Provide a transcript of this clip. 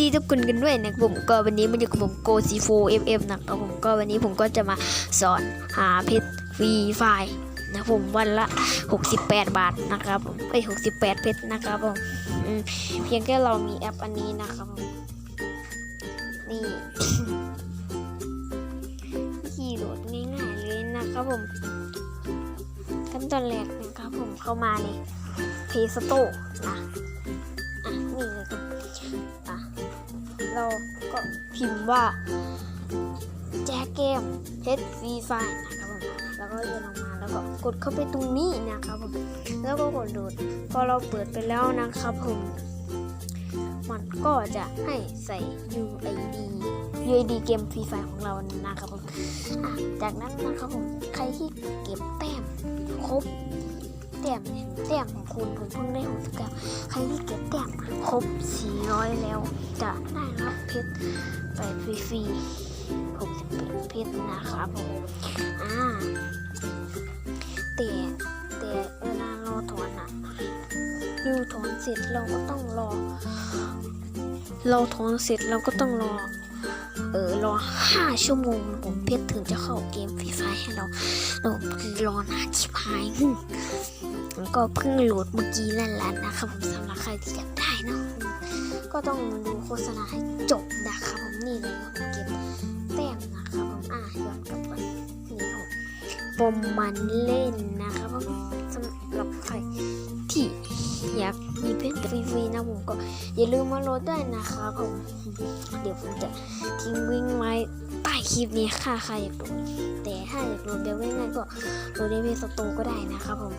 ดีทุกคนกันด้วยนะครับผมก็วันนี้มันอยู่กับผมโกซีโฟเอฟเอฟนะครับผมก็วันนี้ผมก็จะมาสอนหาเพชรฟรีไฟล์นะผมวันละ 68 บาทนะครับผมเอ้ย68 เพชรนะครับผมเพียงแค่เรามีแอปอันนี้นะครับนี่ขี่โหลดง่ายๆเลยนะครับผมขั้นตอนแรกนะครับผมเข้ามาใน Play Store นะ เราก็พิมพ์ว่าแจกเกม h v ไฟนะครับผมแล้วก็เดินออกมาแล้วก็กดเข้าไปตรงนี้นะครับผมแล้วก็กดโหลดพอเราเปิดไปแล้วนะครับผมมันก็จะให้ใส่ UID UID เกมฟรีไฟของเรานะครับผมจากนั้นนะครับผมใครที่เก็บแต้มครบแต้มแต้มของคุณผมเพิ่งได้69ใครที่เก็บแต้มครบ400แล้วจะได้รับ ชรไปฟรีๆ68เพชรนะครับผมอ่าแต่แต่เวลาเราถอนอะเราถอนเสร็จเราก็ต้องรอ เราถอนเสร็จเราก็ต้องรอเออรอห้าชั่วโมงนะผมเพชรถึงจะเข้าเกมฟรีไฟให้เราเรารอนานชิบหายก็เพิ่งโหลดเมื่อกี้นั่นแหละนะครับผมสำหรับใครที่อยากได้เนาะ ก็ต้องดูโฆษณาให้จบนะครับผมนี่เลยผมเก็บแต้มนะครับผมอะย้อนกลับไปนี่ครับปมมันเล่นนะครับผมสำหรับใครที่อยากมีเพชรฟรีๆนะผมก็อย่าลืมมาโหลดด้วยนะครับผมเดี๋ยวผมจะทิ้งวิ่งไว้ใต้คลิปนี้ค่ะใครอยากโหลดแต่ถ้าอยากโหลดแบบง่ายๆก็โหลดในเพจสตร์ก็ได้นะครับผม